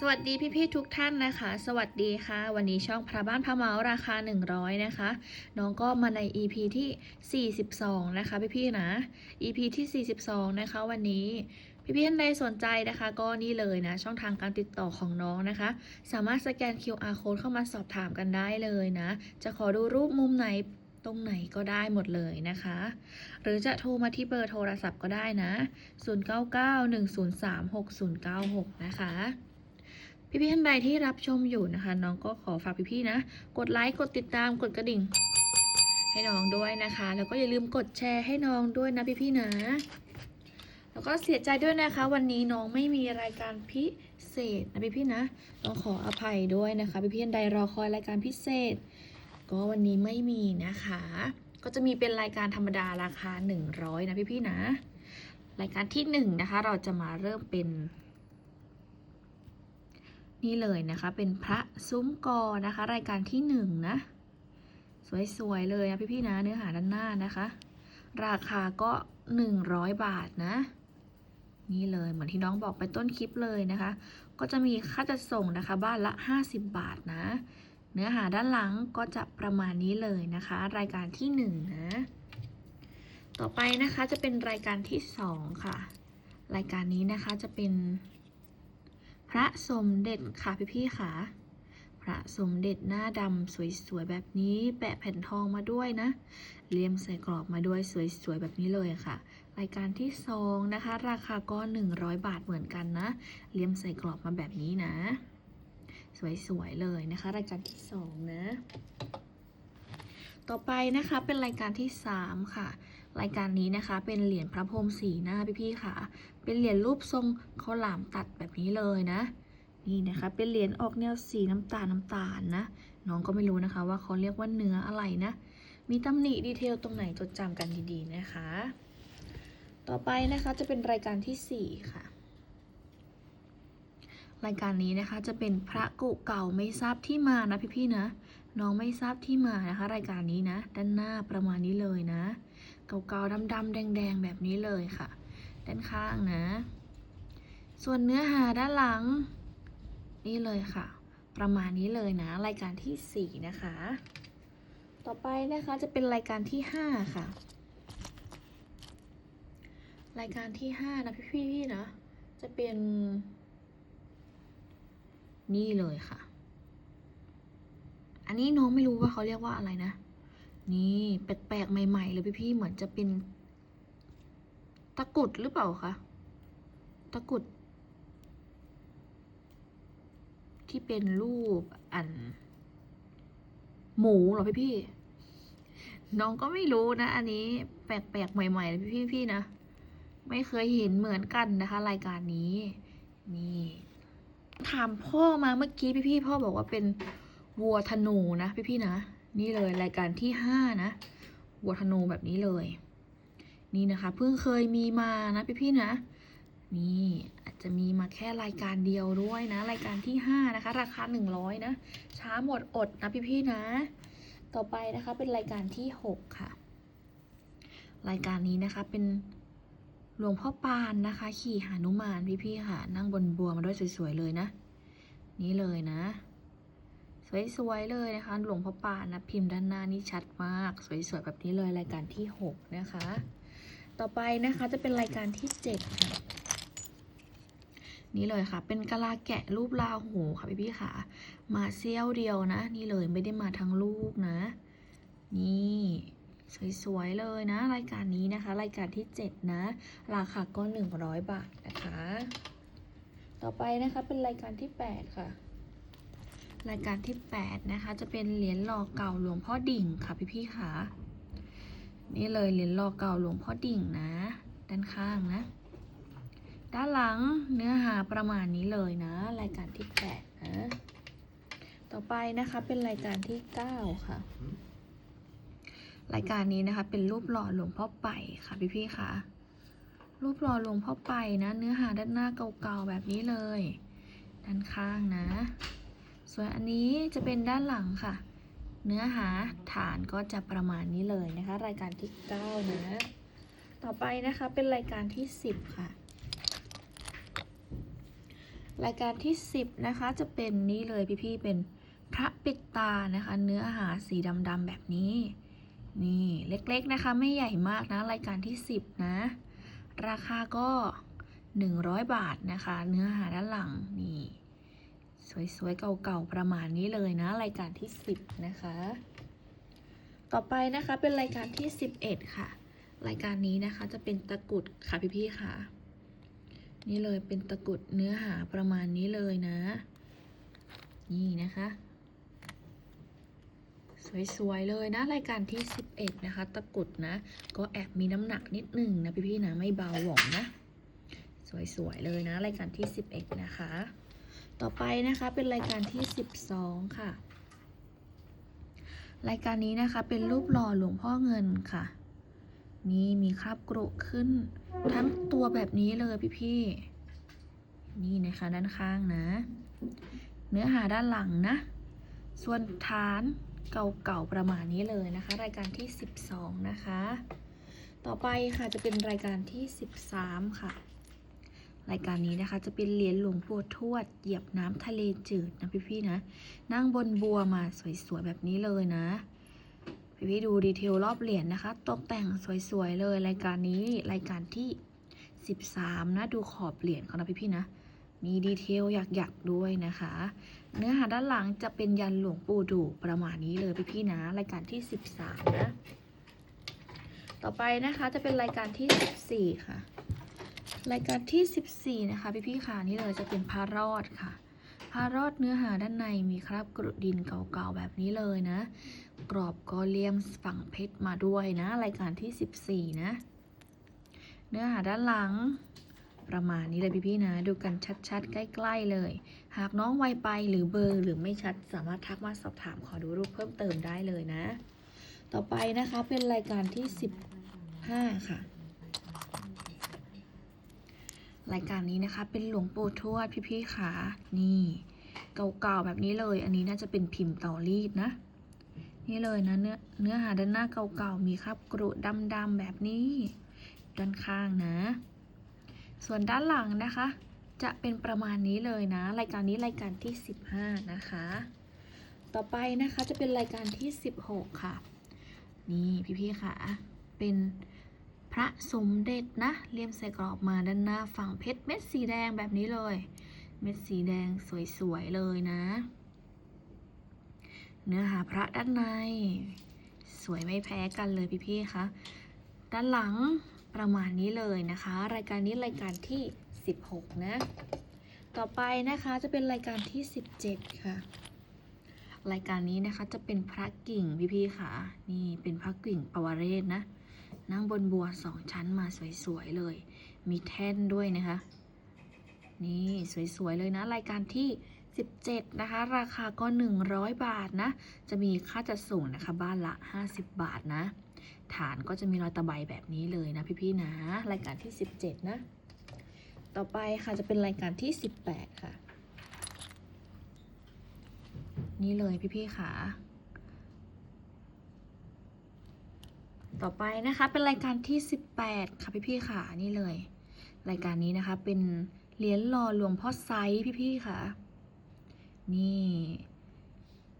สวัสดีพี่ๆทุกท่านนะคะ สวัสดีค่ะ วันนี้ช่องพระบ้านพระเมาส์ราคา 100 นะคะ น้องก็มาใน EP ที่ 42 นะคะพี่ๆนะ EP ที่ 42 นะคะ วันนี้พี่ๆท่านใดสนใจนะคะก็นี่เลยนะ ช่องทางการติดต่อของน้องนะคะ สามารถสแกน QR code เข้ามาสอบถามกันได้เลยนะ จะขอดูรูปมุมไหนตรงไหนก็ได้หมดเลยนะคะ หรือจะโทรมาที่เบอร์โทรศัพท์ก็ได้นะ 0991036096 นะคะ พี่ๆท่านใดที่รับชมอยู่นะคะ น้องก็ขอฝากพี่ๆนะ กดไลค์กดติดตามกดกระดิ่ง ให้น้องด้วยนะคะ แล้วก็อย่าลืมกดแชร์ให้น้องด้วยนะพี่ๆนะ แล้วก็เสียใจด้วยนะคะ วันนี้น้องไม่มีรายการพิเศษนะพี่ๆนะต้องขออภัยด้วยนะคะพี่ๆท่านใดรอคอยรายการพิเศษ ก็วันนี้ไม่มีนะคะ ก็จะมีเป็นรายการธรรมดาราคา 100 นะพี่ๆนะ รายการที่1นงนะคะเราจะมาเริ่มเป็น นี่เลยนะคะ เป็นพระซุ้มกอนะคะ รายการที่หนึ่งนะ สวยๆเลยนะพี่ๆนะเนื้อหาด้านหน้านะคะ ราคาก็หนึ่งร้อยบาทนะ นี่เลยเหมือนที่น้องบอกไปต้นคลิปเลยนะคะ ก็จะมีค่าจัดส่งนะคะ บ้านละ50บาทนะ เนื้อหาด้านหลังก็จะประมาณนี้เลยนะคะ รายการที่หนึ่งนะ ต่อไปนะคะจะเป็นรายการที่สองค่ะ รายการนี้นะคะจะเป็น ระสมเด็จค่ะพี่ๆค่ะ พระสมเด็จหน้าดำสวยๆแบบนี้แปะแผ่นทองมาด้วยนะเลี่ยมใส่กรอบมาด้วยสวยๆแบบนี้เลยค่ะ รายการที่สองนะคะ ราคาก็ 100 บาทเหมือนกันนะเลี่ยมใส่กรอบมาแบบนี้นะ สวยๆเลยนะคะ รายการที่สองนะต่อไปนะคะเป็นรายการที่สามค่ะ รายการนี้นะคะเป็นเหรียญพระพรหมสีหน้าพี่ๆค่ะ เป็นเหรียญรูปทรงข้าวหลามตัดแบบนี้เลยนะ นี่นะคะเป็นเหรียญออกแนวสีน้ำตาลน้ำตาลนะ น้องก็ไม่รู้นะคะว่าเขาเรียกว่าเนื้ออะไรนะ มีตำหนิดีเทลตรงไหนจดจำกันดีๆนะคะ ต่อไปนะคะจะเป็นรายการที่สี่ค่ะรายการนี้นะคะจะเป็นพระกุเก่าไม่ทราบที่มานะพี่ๆนะ น้องไม่ทราบที่มานะคะ รายการนี้นะ ด้านหน้าประมาณนี้เลยนะ เก่าๆดำๆแดง ๆ แบบนี้เลยค่ะ ด้านข้างนะ ส่วนเนื้อหาด้านหลัง นี่เลยค่ะ ประมาณนี้เลยนะ รายการที่ 4 นะคะ ต่อไปนะคะจะเป็นรายการที่ 5 ค่ะ รายการที่ 5 นะพี่พี่ๆนะ จะเป็น นี่เลยค่ะ อันนี้น้องไม่รู้ว่าเขาเรียกว่าอะไรนะ นี่แปลกๆใหม่ ๆ เลยพี่ๆเหมือนจะเป็น ตะกุดหรือเปล่าคะตะกุด ที่เป็นรูปอัน หมูเหรอพี่พี่น้องก็ไม่รู้นะ อันนี้แปลกๆ ใหม่ๆเลยพี่พี่นะ ไม่เคยเห็นเหมือนกันนะคะ รายการนี้ นี่ ถามพ่อมาเมื่อกี้พี่พี่พ่อบอกว่าเป็นวัวธนูนะพี่พี่นะ นี่เลยรายการที่ห้านะ วัวธนูแบบนี้เลย นี่นะคะเพิ่งเคยมีมานะพี่ๆนะ นี่อาจจะมีมาแค่รายการเดียวด้วยนะ รายการที่ 5 นะคะ ราคา 100 นะ ช้าหมดอดนะพี่ๆนะ ต่อไปนะคะเป็นรายการที่ 6 ค่ะ รายการนี้นะคะเป็นหลวงพ่อปานนะคะ ขี่หานุมานพี่ๆค่ะ นั่งบนบัวมาด้วยสวยๆเลยนะ นี่เลยนะ สวยๆเลยนะคะ หลวงพ่อปานนะพิมพ์ด้านหน้านี่ชัดมาก สวยๆแบบนี้เลยรายการที่ 6 นะคะ ต่อไปนะคะจะเป็นรายการที่7ค่ะนี่เลยค่ะ เป็นกะลาแกะรูปลาหูค่ะพี่พี่ค่ะ มาเซี่ยวเดียวนะ นี่เลยไม่ได้มาทั้งลูกนะ นี่สวยๆเลยนะ รายการนี้นะคะ รายการที่ 7 นะ ราคาก็ 100 บาทนะคะ ต่อไปนะคะเป็นรายการที่ 8 ค่ะ รายการที่ 8 นะคะ จะเป็นเหรียญหล่อเก่าหลวงพ่อดิ่งค่ะพี่พี่ๆค่ะ นี่เลยเหรียญหล่อเก่าหลวงพ่อดิ่งนะ ด้านข้างนะ ด้านหลังเนื้อหาประมาณนี้เลยนะ รายการที่8นะ ต่อไปนะคะเป็นรายการที่9ค่ะ รายการนี้นะคะ เป็นรูปหล่อหลวงพ่อไปค่ะพี่พี่ๆค่ะ รูปหล่อหลวงพ่อไปนะ เนื้อหาด้านหน้าเก่าๆแบบนี้เลย ด้านข้างนะ ส่วนอันนี้จะเป็นด้านหลังค่ะ เนื้อหาฐานก็จะประมาณนี้เลยนะคะ รายการที่ 9 นะ ต่อไปนะคะเป็นรายการที่ 10 ค่ะ รายการที่ 10 นะคะจะเป็นนี่เลยพี่ๆเป็นพระปิดตานะคะ เนื้อหาสีดำๆแบบนี้ นี่เล็กๆนะคะไม่ใหญ่มากนะ รายการที่ 10 นะ ราคาก็ 100 บาทนะคะ เนื้อหาด้านหลังนี่ สวยๆ เก่าๆ ประมาณนี้เลยนะ รายการที่ 10 นะคะ ต่อไปนะคะเป็นรายการที่ 11 ค่ะ รายการนี้นะคะจะเป็นตะกุดค่ะพี่ๆค่ะ นี่เลยเป็นตะกุดเนื้อหาประมาณนี้เลยนะ นี่นะคะ สวยๆ เลยนะ รายการที่ 11 นะคะ ตะกุดนะ ก็แอบมีน้ำหนักนิดหนึ่งนะพี่ๆนะไม่เบาหวงนะ สวยๆ เลยนะ รายการที่ 11 นะคะ ต่อไปนะคะเป็นรายการที่ 12 ค่ะ รายการนี้นะคะเป็นรูปหล่อหลวงพ่อเงินค่ะ นี่มีคราบกรุขึ้นทั้งตัวแบบนี้เลยพี่ๆ นี่นะคะด้านข้างนะ เนื้อหาด้านหลังนะ ส่วนฐานเก่าๆประมาณนี้เลยนะคะ รายการที่ 12 นะคะ ต่อไปค่ะจะเป็นรายการที่ 13 ค่ะ รายการนี้นะคะจะเป็นเหรียญหลวงปู่ทวด เหยียบน้ำทะเลจืดนะพี่ๆนะ นั่งบนบัวมาสวยๆแบบนี้เลยนะ พี่ๆดูดีเทลรอบเหรียญนะคะ ตกแต่งสวยๆเลยรายการนี้รายการที่ 13 นะดูขอบเหรียญเขานะพี่ๆนะ มีดีเทลหยักๆด้วยนะคะ เนื้อหาด้านหลังจะเป็นยันหลวงปู่ดูประมาณนี้เลยพี่ๆนะ รายการที่ 13 นะ ต่อไปนะคะจะเป็นรายการที่ 14 ค่ะ รายการที่ 14 นะคะพี่ๆค่ะนี่เลยจะเป็นพารอดค่ะพารอดเนื้อหาด้านในมีคราบกรุดินเก่าๆแบบนี้เลยนะ กรอบก็เลี่ยมฝั่งเพชรมาด้วยนะ รายการที่ 14 นะ เนื้อหาด้านหลังประมาณนี้เลยพี่ๆนะ ดูกันชัดๆ ใกล้ๆเลย หากน้องไวไปหรือเบอร์หรือไม่ชัดสามารถทักมาสอบถามขอดูรูปเพิ่มเติมได้เลยนะ ต่อไปนะคะเป็นรายการที่ 15 ค่ะ รายการนี้นะคะ เป็นหลวงปู่ทวดพี่ๆขานี่เก่าๆแบบนี้เลย อันนี้น่าจะเป็นพิมพ์เตารีดนะ นี่เลยนะเนื้อเนื้อหาด้านหน้าเก่าๆมีครับกรุดำๆแบบนี้ ด้านข้างนะ ส่วนด้านหลังนะคะ จะเป็นประมาณนี้เลยนะ รายการนี้รายการที่ 15 นะคะ ต่อไปนะคะจะเป็นรายการที่ 16 ค่ะ นี่พี่ๆค่ะ เป็น ระสมเด็จนะเลี่ยมใส่กรอบมาด้านหน้าฝั่งเพชรเม็ดสีแดงแบบนี้เลย เม็ดสีแดงสวยๆเลยนะ เนื้อหาพระด้านใน สวยไม่แพ้กันเลยพี่ๆคะด้านหลังประมาณนี้เลยนะคะ รายการนี้รายการที่ 16 นะ ต่อไปนะคะจะเป็นรายการที่ 17 ค่ะ รายการนี้นะคะจะเป็นพระกิ่งพี่ๆค่ะนี่เป็นพระกิ่งปวเรศนะ นั่งบนบัวสองชั้นมาสวยๆเลย มีแท่นด้วยนะคะ นี่สวยๆเลยนะ รายการที่ 17 นะคะ ราคาก็ 100 บาทนะ จะมีค่าจัดส่งนะคะ บ้านละ 50 บาทนะ ฐานก็จะมีรอยตะไบแบบนี้เลยนะพี่ๆนะ รายการที่ 17 นะ ต่อไปค่ะจะเป็นรายการที่ 18 ค่ะ นี่เลยพี่ๆค่ะ ต่อไปนะคะเป็นรายการที่ 18 ค่ะพี่ๆค่ะนี่เลย รายการนี้นะคะเป็นเหรียญหล่อหลวงพ่อไซพี่ๆค่ะ นี่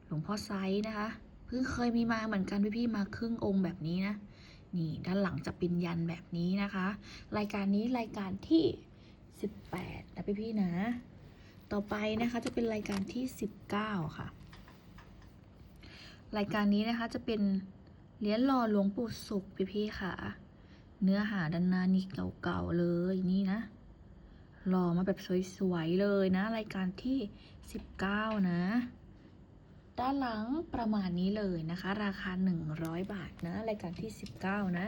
หลวงพ่อไซนะคะเพิ่งเคยมีมาเหมือนกันพี่ๆมาครึ่งองค์แบบนี้นะนี่ด้านหลังจะเป็นยันแบบนี้นะคะ รายการนี้รายการที่ 18นะพี่ๆนะ ต่อไปนะคะจะเป็นรายการที่ 19 ค่ะ รายการนี้นะคะจะเป็น เหรียญหลอหลวงปู่สุขพี่ๆค่ะ เนื้อหาด้านหน้านี่เก่าๆเลยนี่นะหล่อมาแบบสวยๆเลยนะ รายการที่ 19 นะ ด้านหลังประมาณนี้เลยนะคะ ราคา 100 บาทนะ รายการที่ 19 นะ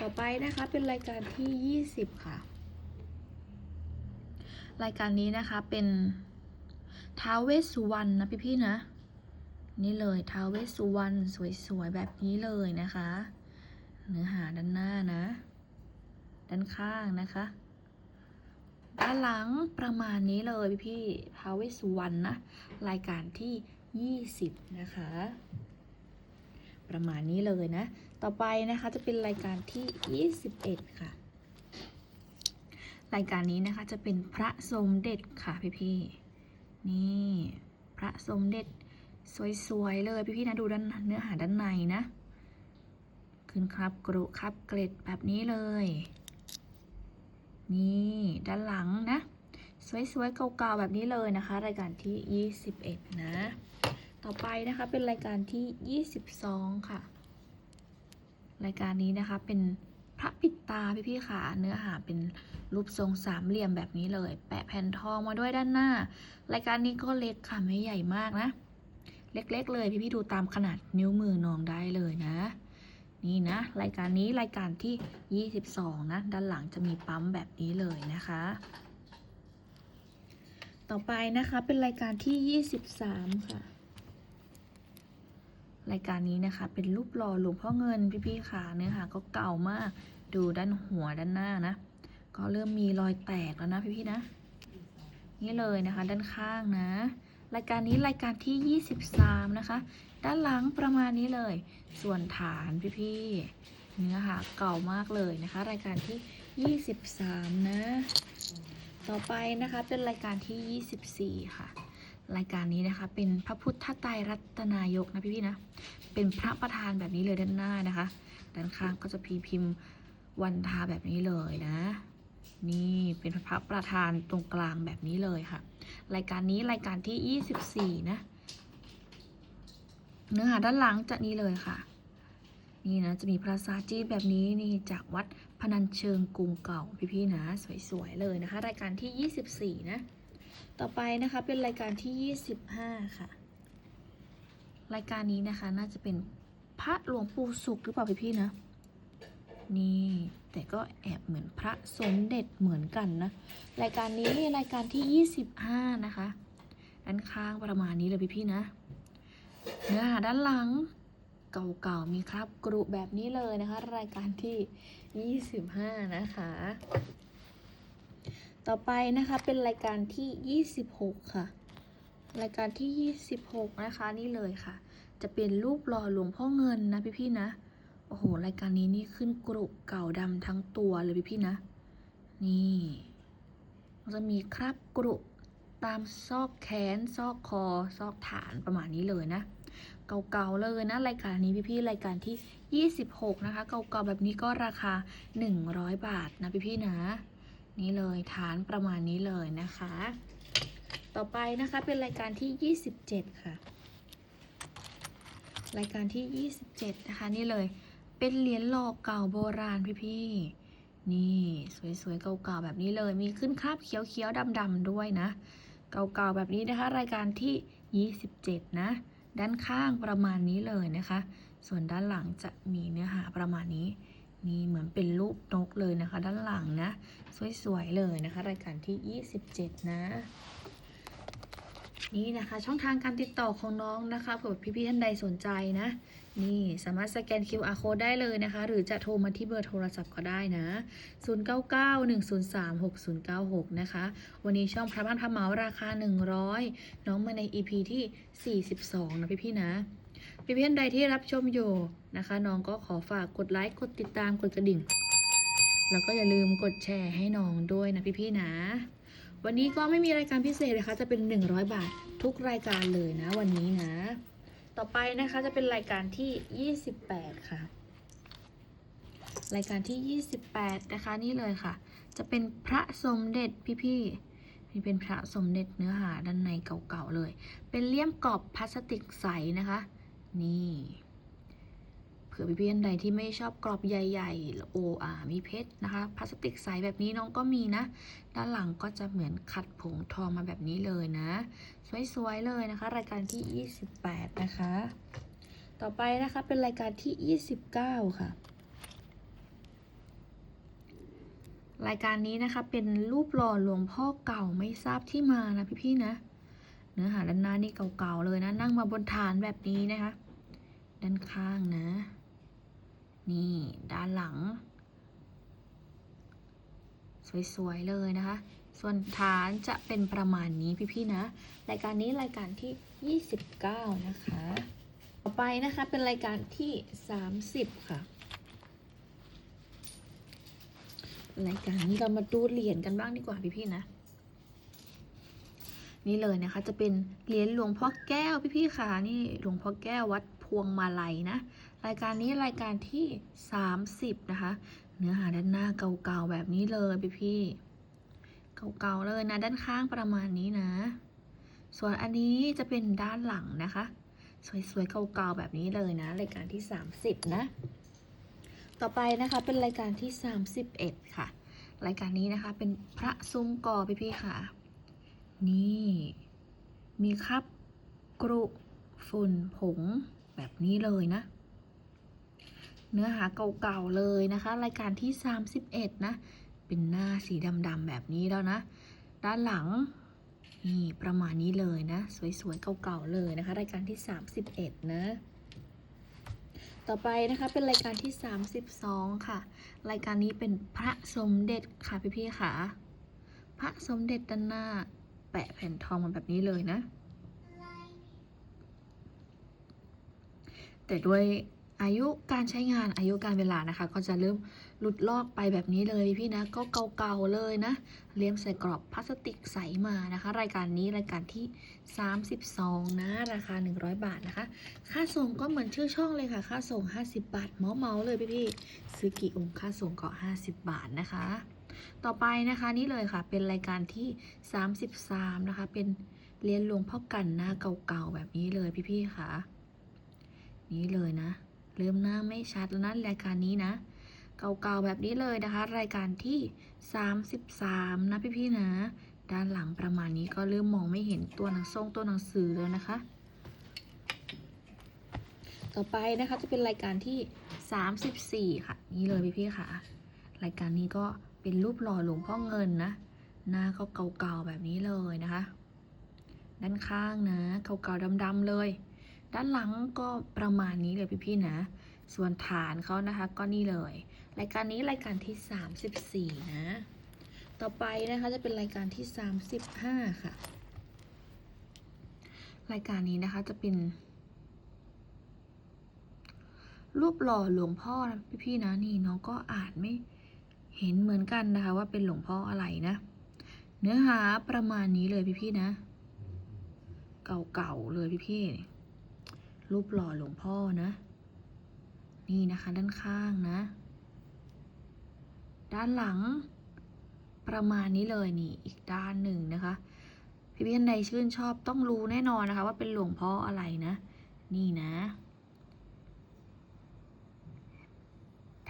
ต่อไปนะคะเป็นรายการที่ 20 ค่ะ รายการนี้นะคะเป็นท้าวเวสสุวรรณนะพี่ๆนะ นี่เลยท้าวเวสสุวรรณสวยๆ แบบนี้เลยนะคะ เนื้อหาด้านหน้านะ ด้านข้างนะคะ ด้านหลังประมาณนี้เลยพี่ท้าวเวสสุวรรณนะ รายการที่ 20 นะคะ ประมาณนี้เลยนะ ต่อไปนะคะจะเป็นรายการที่ 21 ค่ะ รายการนี้นะคะจะเป็นพระสมเด็จค่ะพี่ๆนี่ พระสมเด็จ สวยๆเลยพี่ๆนะดูด้านเนื้อหาด้านในนะ ขึ้นครับกรุครับเกล็ดแบบนี้เลย นี่ด้านหลังนะ สวยๆเก่าๆแบบนี้เลยนะคะ รายการที่ 21 นะ ต่อไปนะคะเป็นรายการที่ 22 ค่ะ รายการนี้นะคะเป็นพระปิดตาพี่ๆค่ะเนื้อหาเป็นรูปทรงสามเหลี่ยมแบบนี้เลย แปะแผ่นทองมาด้วยด้านหน้า รายการนี้ก็เล็กค่ะไม่ใหญ่มากนะ เล็ก ๆ เลยพี่ๆดูตามขนาดนิ้วมือน้องได้เลยนะ นี่นะ รายการนี้รายการที่ 22 นะ ด้านหลังจะมีปั๊มแบบนี้เลยนะคะ ต่อไปนะคะเป็นรายการที่ 23 ค่ะ รายการนี้นะคะเป็นรูปหล่อหลวงพ่อเงินพี่ๆค่ะเนื้อหาก็เก่ามากดูด้านหัวด้านหน้านะ ก็เริ่มมีรอยแตกแล้วนะพี่ๆนะ นี่เลยนะคะด้านข้างนะ รายการนี้รายการที่ 23 นะคะ ด้านหลังประมาณนี้เลย ส่วนฐานพี่ๆเนื้อหาเก่ามากเลยนะคะ รายการที่ 23 นะ ต่อไปนะคะเป็นรายการที่ 24 ค่ะ รายการนี้นะคะเป็นพระพุทธไตรรัตนายกนะพี่ๆนะ เป็นพระประธานแบบนี้เลยด้านหน้านะคะ ด้านข้างก็จะพีพิมพ์วันทาแบบนี้เลยนะ นี่เป็นพระประธานตรงกลางแบบนี้เลยค่ะ รายการนี้รายการที่ 24 นะ เนื้อหาด้านหลังจะนี้เลยค่ะ นี่นะจะมีภาษาจีนแบบนี้นี่จากวัดพนัญเชิงกรุงเก่าพี่ๆนะ สวยๆเลยนะคะ รายการที่ 24 นะ ต่อไปนะคะเป็นรายการที่ 25 ค่ะ รายการนี้นะคะน่าจะเป็นพระหลวงปู่สุขหรือเปล่าพี่ๆนะ นี่ แต่ก็แอบเหมือนพระสมเด็จเหมือนกันนะ รายการนี้รายการที่ 25 นะคะด้านข้างประมาณนี้เลยพี่ๆนะ เนื้อหาด้านหลังเก่าๆมีครับกรุแบบนี้เลยนะคะ รายการที่ 25 นะคะ ต่อไปนะคะเป็นรายการที่ 26 ค่ะ รายการที่ 26 นะคะนี่เลยค่ะ จะเป็นรูปหล่อหลวงพ่อเงินนะพี่ๆนะ อ้โห รายการนี้นี่ขึ้นกรุเก่าดำทั้งตัวเลยพี่ๆนะ นี่มันจะมีคราบกรุตามซอกแขน ซอกคอ ซอกฐานประมาณนี้เลยนะ เก่าๆเลยนะ รายการนี้พี่ๆรายการที่ 26 นะคะ เก่าๆแบบนี้ก็ราคา 100 บาทนะพี่ๆนะ นี่เลยฐานประมาณนี้เลยนะคะ ต่อไปนะคะเป็นรายการที่ 27 ค่ะ รายการที่ 27 นะคะ นี่เลย เป็นเหรียญหลอกเก่าโบราณพี่ๆ นี่สวยๆ เก่าๆ แบบนี้เลย มีขึ้นคราบเขียวๆ ดำๆ ด้วยนะ เก่าๆ แบบนี้นะคะ รายการที่ 27 นะ ด้านข้างประมาณนี้เลยนะคะ ส่วนด้านหลังจะมีเนื้อหาประมาณนี้ นี่เหมือนเป็นรูปนกเลยนะคะ ด้านหลังนะ สวยๆ เลยนะคะ รายการที่ 27 นะนี่นะคะ ช่องทางการติดต่อของน้องนะคะเผื่อพี่ๆท่านใดสนใจนะ นี่สามารถสแกน QR code ได้เลยนะคะ หรือจะโทรมาที่เบอร์โทรศัพท์ก็ได้นะ 0991036096 นะคะ วันนี้ช่องพระบ้านพระเหมาราคา 100 น้องมาใน EP ที่ 42 นะพี่ๆนะ พี่ๆท่านใดที่รับชมอยู่นะคะ น้องก็ขอฝากกดไลค์กดติดตามกดกระดิ่ง แล้วก็อย่าลืมกดแชร์ให้น้องด้วยนะพี่ๆนะ วันนี้ก็ไม่มีรายการพิเศษนะคะ จะเป็น 100 บาททุกรายการเลยนะ วันนี้นะ ต่อไปนะคะจะเป็นรายการที่ 28 ค่ะ รายการที่ 28 นะคะนี่เลยค่ะ จะเป็นพระสมเด็จพี่ๆนี่เป็นพระสมเด็จเนื้อหาด้านในเก่าๆเลย เป็นเลี่ยมกรอบพลาสติกใสนะคะ นี่ ผื่อพี่ๆท่านใดที่ไม่ชอบกรอบใหญ่ๆโออามีเพชรนะคะพลาสติกใสแบบนี้น้องก็มีนะ ด้านหลังก็จะเหมือนขัดผงทองมาแบบนี้เลยนะ สวยๆเลยนะคะ รายการที่ 28 นะคะ ต่อไปนะคะเป็นรายการที่ 29 ค่ะรายการนี้นะคะเป็นรูปหล่อหลวงพ่อเก่าไม่ทราบที่มานะพี่ๆนะ เนื้อหาด้านหน้านี่เก่าๆเลยนะ นั่งมาบนฐานแบบนี้นะคะ ด้านข้างนะ นี่ด้านหลัง สวยๆเลยนะคะ ส่วนฐานจะเป็นประมาณนี้พี่ๆนะ รายการนี้รายการที่ 29 นะคะ ต่อไปนะคะเป็นรายการที่ 30 ค่ะ รายการนี้เรามาดูเหรียญกันบ้างดีกว่าพี่ๆนะ นี่เลยนะคะ จะเป็นเหรียญหลวงพ่อแก้วพี่ๆค่ะนี่หลวงพ่อแก้ววัดพวงมาลัยนะ รายการนี้รายการที่ 30 นะคะ เนื้อหาด้านหน้าเก่าๆแบบนี้เลยพี่ๆเก่าๆเลยนะด้านข้างประมาณนี้นะ ส่วนอันนี้จะเป็นด้านหลังนะคะ สวยๆเก่าๆแบบนี้เลยนะ รายการที่ 30 นะ ต่อไปนะคะเป็นรายการที่ 31 ค่ะ รายการนี้นะคะเป็นพระซุ้มกอพี่ๆค่ะ นี่ มีครับ กรุฝุ่นผงแบบนี้เลยนะ เนื้อหาเก่าๆเลยนะคะ รายการที่ 31 นะ เป็นหน้าสีดำๆแบบนี้แล้วนะ ด้านหลังนี่ประมาณนี้เลยนะ สวยๆเก่าๆเลยนะคะ รายการที่ 31 นะต่อไปนะคะเป็นรายการที่ 32 ค่ะ รายการนี้เป็นพระสมเด็จค่ะพี่ๆค่ะ พระสมเด็จด้านหน้า แปะแผ่นทองมาแบบนี้เลยนะ แต่ด้วยอายุการใช้งานอายุการเวลานะคะ ก็จะเริ่มหลุดลอกไปแบบนี้เลยพี่นะก็เก่าๆเลยนะเลี่ยมใส่กรอบพลาสติกใสมานะคะ รายการนี้รายการที่ 32 นะราคา 100 บาทนะคะ ค่าส่งก็เหมือนชื่อช่องเลยค่ะ ค่าส่ง 50 บาทเมาๆเลยพี่ๆซื้อกี่องค์ค่าส่งก็ 50 บาทนะคะ ต่อไปนะคะนี่เลยค่ะ เป็นรายการที่ 33 นะคะ เป็นเรียนหลวงพ่อกันหน้าเก่าๆแบบนี้เลยพี่ๆค่ะ นี่เลยนะ เริ่มหน้าไม่ชัดแล้วนะรายการนี้นะ เก่าๆแบบนี้เลยนะคะ รายการที่ 33 นะพี่ๆนะ ด้านหลังประมาณนี้ก็เริ่มมองไม่เห็นตัวหนังทรงตัวหนังสือแล้วนะคะ ต่อไปนะคะจะเป็นรายการที่ 34 ค่ะ นี่เลยพี่ๆค่ะ รายการนี้ก็ เป็นรูปหล่อหลวงพ่อเงินนะ หน้าก็เก่าๆแบบนี้เลยนะคะ ด้านข้างนะเก่าๆดำๆเลย ด้านหลังก็ประมาณนี้เลยพี่ๆนะ ส่วนฐานเขานะคะก็นี่เลย รายการนี้รายการที่ 34 นะ ต่อไปนะคะจะเป็นรายการที่ 35 ค่ะ รายการนี้นะคะจะเป็นรูปหล่อหลวงพ่อนะพี่ๆนะนี่น้องก็อ่านไม่ เห็นเหมือนกันนะคะว่าเป็นหลวงพ่ออะไรนะ เนื้อหาประมาณนี้เลยพี่ๆนะ เก่าๆเลยพี่ๆรูปหล่อหลวงพ่อนะ นี่นะคะด้านข้างนะ ด้านหลัง ประมาณนี้เลยนี่อีกด้านหนึ่งนะคะ พี่พี่ท่านใดชื่นชอบต้องรู้แน่นอนนะคะ ว่าเป็นหลวงพ่ออะไรนะ นี่นะ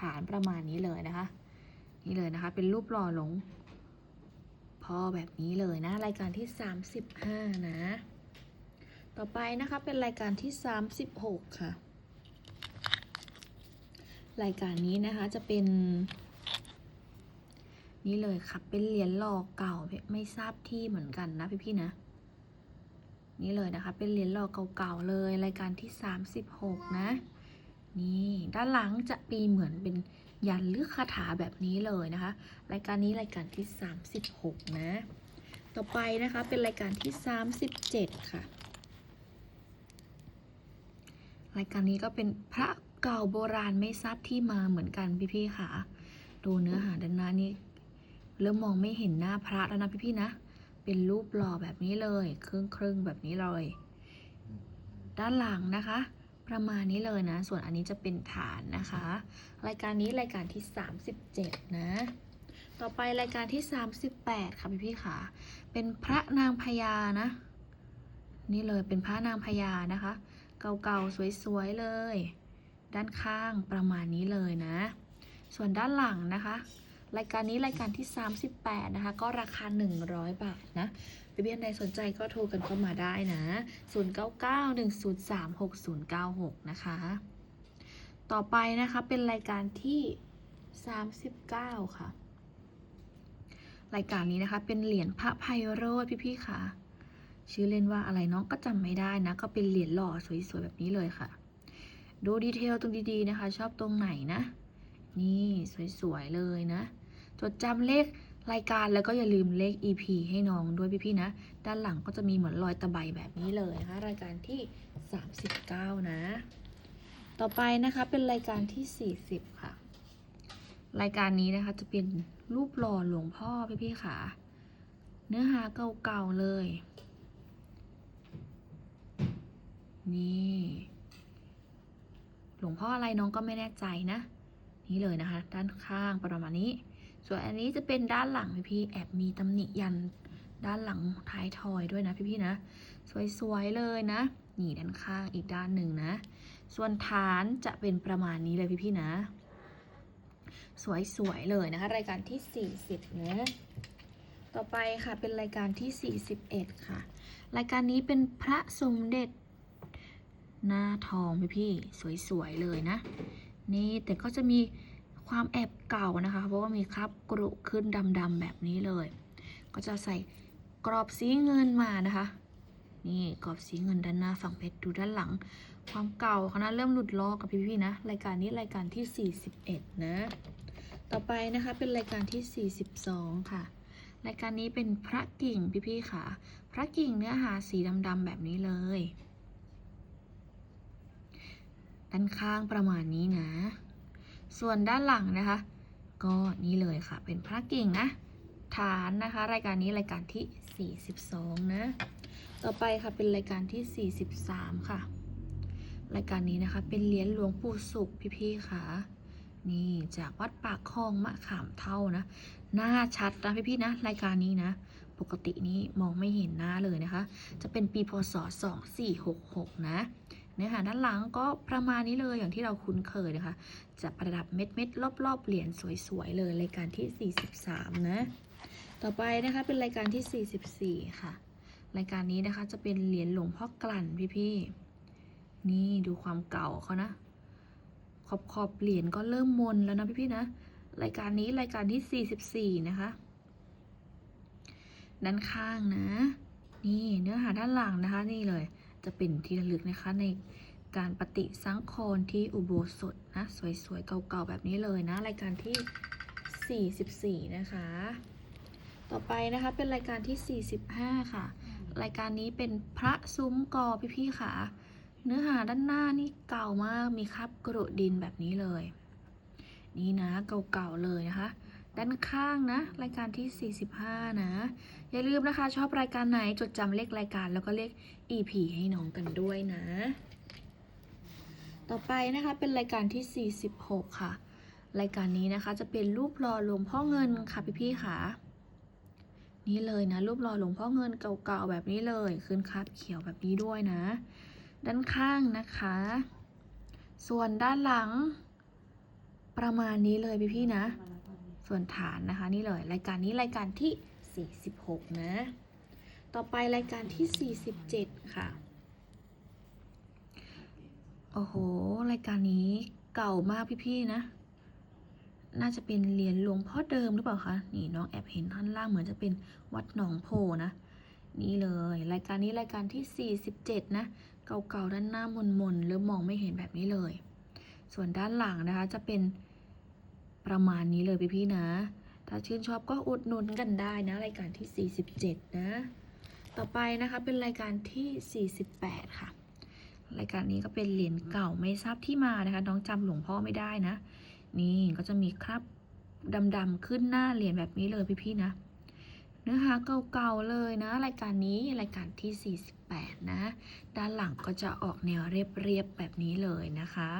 ฐานประมาณนี้เลยนะคะ นี่เลยนะคะ เป็นรูปหล่อหลงพ่อแบบนี้เลยนะ รายการที่ 35 นะ ต่อไปนะคะเป็นรายการที่ 36 ค่ะ รายการนี้นะคะจะเป็น นี่เลยค่ะ เป็นเหรียญหล่อเก่าไม่ทราบที่เหมือนกันนะพี่ๆนะ นี่เลยนะคะ เป็นเหรียญหล่อเก่าๆเลย รายการที่ 36 นะ นี่ด้านหลังจะมีเหมือนเป็น ยันหรือคาถาแบบนี้เลยนะคะ รายการนี้รายการที่ 36 นะ ต่อไปนะคะเป็นรายการที่ 37 ค่ะ รายการนี้ก็เป็นพระเก่าโบราณไม่ทราบที่มาเหมือนกันพี่ๆค่ะ ดูเนื้อหาด้านหน้านี้เริ่มมองไม่เห็นหน้าพระแล้วนะพี่ๆนะ เป็นรูปหล่อแบบนี้เลย ครึ่งครึ่งๆแบบนี้เลย ด้านหลังนะคะ ประมาณนี้เลยนะ ส่วนอันนี้จะเป็นฐานนะคะ รายการนี้รายการที่ 37 นะ ต่อไปรายการที่ 38 ค่ะพี่ๆค่ะ เป็นพระนางพญานะ นี่เลยเป็นพระนางพญานะคะ เก่าๆ สวยๆ เลย ด้านข้างประมาณนี้เลยนะ ส่วนด้านหลังนะคะ รายการนี้รายการที่ 38 นะคะ ก็ราคา 100 บาทนะพี่เบียนใดสนใจก็โทรกันเข้ามาได้นะ 0991036096 นะคะ ต่อไปนะคะเป็นรายการที่ 39 ค่ะ รายการนี้นะคะ เป็นเหรียญพระไพโรธพี่ๆค่ะ ชื่อเล่นว่าอะไรน้องก็จำไม่ได้นะ ก็เป็นเหรียญหล่อสวยๆ แบบนี้เลยค่ะ ดูดีเทลตรงดีๆนะคะ ชอบตรงไหนนะนี่ สวย ๆ เลยนะ จดจำเลขรายการแล้วก็อย่าลืมเลข EP ให้น้องด้วยพี่ๆนะ ด้านหลังก็จะมีเหมือนรอยตะไบแบบนี้เลยนะคะรายการที่ 39 นะ ต่อไปนะคะเป็นรายการที่ 40 ค่ะ รายการนี้นะคะจะเป็นรูปหล่อหลวงพ่อพี่ๆค่ะ เนื้อหาเก่าๆเลย นี่ หลวงพ่ออะไรน้องก็ไม่แน่ใจนะ นี่เลยนะคะ ด้านข้างประมาณนี้ ส่วนอันนี้จะเป็นด้านหลังพี่พี่แอบมีตำหนิยันด้านหลังท้ายทอยด้วยนะพี่พี่นะ สวยๆเลยนะ นี่ด้านข้างอีกด้านหนึ่งนะ ส่วนฐานจะเป็นประมาณนี้เลยพี่พี่นะ สวยๆเลยนะคะรายการที่ 40นะต่อไปค่ะเป็นรายการที่ 41 ค่ะ รายการนี้เป็นพระสมเด็จ หน้าทองพี่พี่สวยๆเลยนะ นี่แต่ก็จะมี ความแอบเก่านะคะ เพราะว่ามีคราบกรุขึ้นดำๆแบบนี้เลย ก็จะใส่กรอบสีเงินมานะคะ นี่กรอบสีเงินด้านหน้าฝั่งเพชรดูด้านหลัง ความเก่าเขานะเริ่มหลุดลอกกับพี่ๆนะ รายการนี้รายการที่ 41 นะ ต่อไปนะคะเป็นรายการที่ 42 ค่ะ รายการนี้เป็นพระกิ่งพี่ๆค่ะ พระกิ่งเนื้อหาสีดำๆแบบนี้เลยด้านข้างประมาณนี้นะ ส่วนด้านหลังนะคะ ก็นี่เลยค่ะ เป็นพระกิ่งนะ ฐานนะคะ รายการนี้รายการที่ 42 นะ ต่อไปค่ะเป็นรายการที่ 43 ค่ะ รายการนี้นะคะ เป็นเหรียญหลวงปู่สุขพี่ๆค่ะ นี่จากวัดปากคลองมะขามเท่านะ หน้าชัดนะพี่ๆนะ รายการนี้นะ ปกตินี้มองไม่เห็นหน้าเลยนะคะ จะเป็นปีพศ 2466 นะ เนื้อหาด้านหลังก็ประมาณนี้เลยอย่างที่เราคุ้นเคยนะคะ จะประดับเม็ดเม็ดๆรอบๆ เหรียญสวยๆเลยรายการที่ 43 นะ ต่อไปนะคะเป็นรายการที่ 44 ค่ะ รายการนี้นะคะจะเป็นเหรียญหลวงพ่อกลั่นพี่ๆนี่ดูความเก่าเขานะ ขอบขอบเหรียญก็เริ่มมนแล้วนะพี่ๆนะรายการนี้รายการที่ 44 นะคะ ด้านข้างนะ นี่เนื้อหาด้านหลังนะคะนี่เลย จะเป็นที่ระลึกนะคะในการปฏิสังขรณ์ที่อุโบสถนะสวยๆ เก่าๆ แบบนี้เลยนะ รายการที่ 44 นะคะ ต่อไปนะคะเป็นรายการที่ 45 ค่ะ รายการนี้เป็นพระซุ้มกอพี่ๆค่ะ เนื้อหาด้านหน้านี่เก่ามากมีคราบกระดินแบบนี้เลย นี่นะเก่าๆเลยนะคะ ด้านข้างนะ รายการที่ 45 นะ อย่าลืมนะคะ ชอบรายการไหนจดจำเลขรายการแล้วก็เลข EP ให้น้องกันด้วยนะ ต่อไปนะคะเป็นรายการที่ 46 ค่ะ รายการนี้นะคะจะเป็นรูปหล่อหลวงพ่อเงินค่ะพี่ๆค่ะ นี่เลยนะ รูปหล่อหลวงพ่อเงินเก่าๆแบบนี้เลยขึ้นคราบเขียวแบบนี้ด้วยนะ ด้านข้างนะคะ ส่วนด้านหลัง ประมาณนี้เลยพี่ๆนะ ส่วนฐานนะคะนี่เลยรายการนี้รายการที่ 46 นะ ต่อไปรายการที่ 47 ค่ะ โอ้โห รายการนี้เก่ามากพี่ๆนะ น่าจะเป็นเหรียญหลวงพ่อเดิมหรือเปล่าคะ นี่น้องแอบเห็นท่านล่างเหมือนจะเป็นวัดหนองโพนะ นี่เลย รายการนี้รายการที่ 47 นะ เก่าๆด้านหน้ามนๆเริ่มมองไม่เห็นแบบนี้เลย ส่วนด้านหลังนะคะจะเป็น ประมาณนี้เลยพี่ๆนะ ถ้าชื่นชอบก็อุดหนุนกันได้นะ รายการที่ 47 นะ ต่อไปนะคะเป็นรายการที่ 48 ค่ะ รายการนี้ก็เป็นเหรียญเก่าไม่ทราบที่มานะคะ น้องจำหลวงพ่อไม่ได้นะ นี่ก็จะมีคราบดำๆขึ้นหน้าเหรียญแบบนี้เลยพี่ๆนะเนื้อหาเก่าๆเลยนะ รายการนี้รายการที่ 48 นะ ด้านหลังก็จะออกแนวเรียบๆแบบนี้เลยนะคะ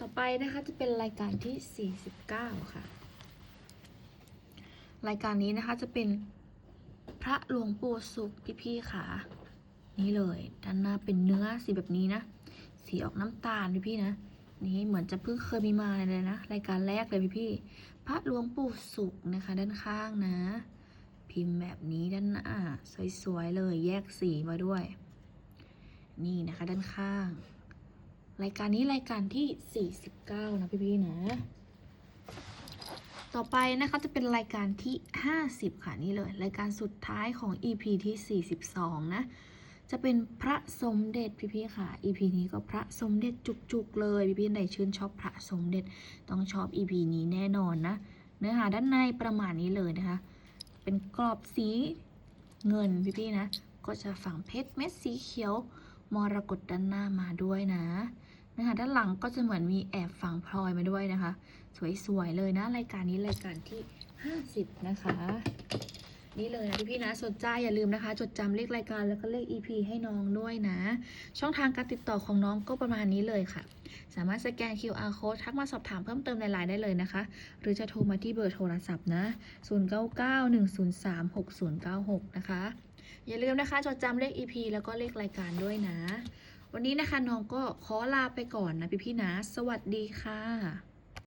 ต่อไปนะคะจะเป็นรายการที่ 49 ค่ะ รายการนี้นะคะจะเป็นพระหลวงปู่สุขพี่ๆค่ะ นี่เลยด้านหน้าเป็นเนื้อสีแบบนี้นะ สีออกน้ำตาลพี่ๆนะ นี่เหมือนจะเพิ่งเคยมีมาเลยนะ รายการแรกเลยพี่ๆพระหลวงปู่สุขนะคะ ด้านข้างนะ พิมพ์แบบนี้ด้านหน้าสวยๆเลยแยกสีมาด้วย นี่นะคะด้านข้าง รายการนี้รายการที่ 49 นะพี่ๆนะ ต่อไปนะคะจะเป็นรายการที่ 50 ค่ะนี่เลย รายการสุดท้ายของ EP ที่ 42 นะ จะเป็นพระสมเด็จพี่ๆค่ะ EP นี้ก็พระสมเด็จจุกๆ เลยพี่ๆใดชื่นชอบพระสมเด็จต้องชอบ EP นี้แน่นอนนะ เนื้อหาด้านในประมาณนี้เลยนะคะ เป็นกรอบสีเงินพี่ๆนะ ก็จะฝังเพชรเม็ดสีเขียวมรกตด้านหน้ามาด้วยนะ นื้อหาด้านหลังก็จะเหมือนมีแอบฝังพลอยมาด้วยนะคะ สวยๆเลยนะ รายการนี้รายการที่ 50 นะคะ นี่เลยนะพี่ๆนะสนใจอย่าลืมนะคะ จดจำเลขรายการแล้วก็เลข EP ให้น้องด้วยนะ ช่องทางการติดต่อของน้องก็ประมาณนี้เลยค่ะ สามารถสแกน QR code ทักมาสอบถามเพิ่มเติมในไลน์ได้เลยนะคะ หรือจะโทรมาที่เบอร์โทรศัพท์นะ 0991036096 นะคะอย่าลืมนะคะ จดจำเลข EP แล้วก็เลขรายการด้วยนะ วันนี้นะคะน้องก็ขอลาไปก่อนนะพี่พี่นะ สวัสดีค่ะ